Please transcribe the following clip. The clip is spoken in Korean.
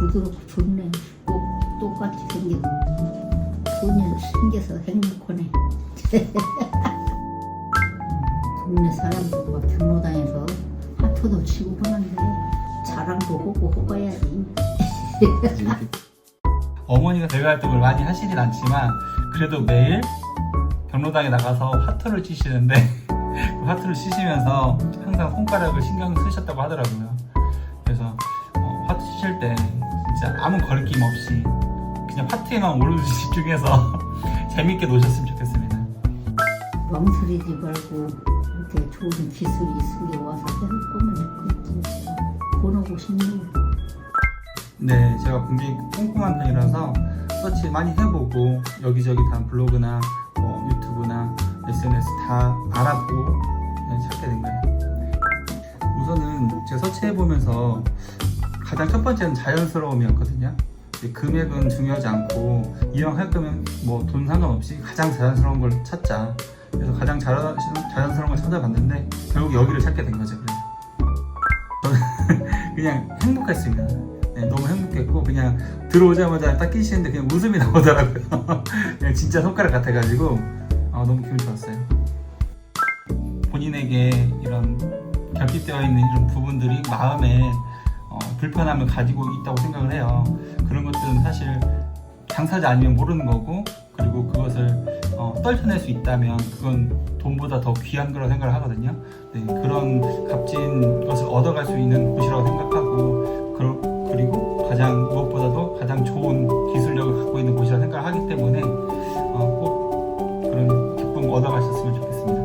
부드럽고 좋네. 꼭 똑같이 생겨서 손이 생겨서 행복하네. 동네 사람들과 경로당에서 하토도 치고 그러는데 자랑도 하고 허가야지. 어머니가 대외 활동을 많이 하시진 않지만 그래도 매일 경로당에 나가서 화투를 치시는데 그 화투를 치시면서 항상 손가락을 신경 쓰셨다고 하더라고요. 그래서 어, 화투 치실 때 진짜 아무 거리낌 없이 그냥 화투에만 오롯이 집중해서 재밌게 노셨으면 좋겠습니다. 멍설이지 말고 이렇게 좋은 기술이 있으니 와서 거면 좋겠지. 보내고 싶네요. 네, 제가 굉장히 꼼꼼한 편이라서 서치 많이 해보고 여기저기 다 블로그나 뭐 유튜브나 SNS 다 알아보고 그냥 찾게 된 거예요. 우선은 제가 서치해보면서 가장 첫 번째는 자연스러움이었거든요. 금액은 중요하지 않고 이왕 할 거면 뭐 돈 상관없이 가장 자연스러운 걸 찾자. 그래서 가장 자연, 자연스러운 걸 찾아봤는데 결국 여기를 찾게 된 거죠. 그래서 저는 그냥 행복했습니다. 네, 너무 행복했고 그냥 들어오자마자 딱 끼시는데 그냥 웃음이 나오더라고요. 진짜 손가락 같아가지고 아, 너무 기분 좋았어요. 본인에게 이런 결핍되어 있는 이런 부분들이 마음에 어, 불편함을 가지고 있다고 생각을 해요. 그런 것들은 사실 당사자 아니면 모르는 거고 그리고 그것을 어, 떨쳐낼 수 있다면 그건 돈보다 더 귀한 거라고 생각을 하거든요. 네, 그런 값진 것을 얻어갈 수 있는 곳이라고 생각하고 그러- 그리고 가장 무엇보다도 가장 좋은 기술력을 갖고 있는 곳이라 생각을 하기 때문에 어, 꼭 그런 기쁨 얻어가셨으면 좋겠습니다.